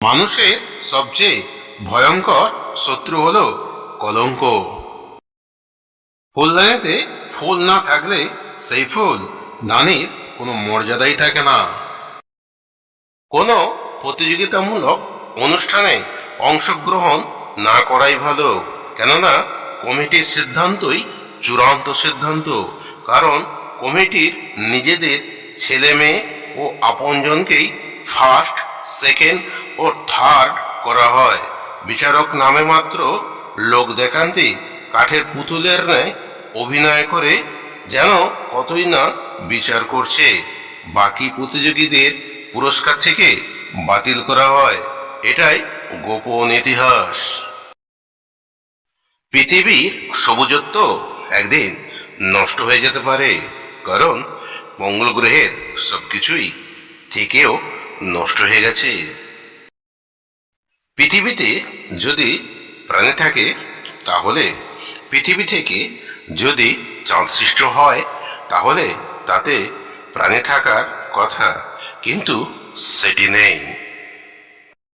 মানুষের সবচেয়ে ভয়ঙ্কর শত্রু হলো কলঙ্ক। ফুলদানিতে ফুল না থাকলে সেই ফুল দানির কোনো মর্যাদাই থাকে না। কোনো প্রতিযোগিতামূলক অনুষ্ঠানে অংশগ্রহণ না করাই ভালো, কেননা কমিটির সিদ্ধান্তই চূড়ান্ত সিদ্ধান্ত, কারণ কমিটির নিজেদের ছেলে মেয়ে ও আপনজনকেই ফার্স্ট সেকেন্ড ও থার্ড করা হয়। বিচারক নামে মাত্র লোক দেখান্তি কাঠের পুতুলের ন্যায় অভিনয় করে যেন কতই না বিচার করছে। বাকি প্রতিযোগীদের পুরস্কার থেকে বাতিল করা হয়। এটাই গোপন ইতিহাস। পৃথিবীর সবুজত্ব একদিন নষ্ট হয়ে যেতে পারে, কারণ মঙ্গল গ্রহের সবকিছুই থেকেও নষ্ট হয়ে গেছে। পৃথিবীতে যদি প্রাণী থাকে, তাহলে পৃথিবী থেকে যদি চাঁদ সৃষ্ট হয়, তাহলে তাতে প্রাণী থাকার কথা কিন্তু সেটি নেই।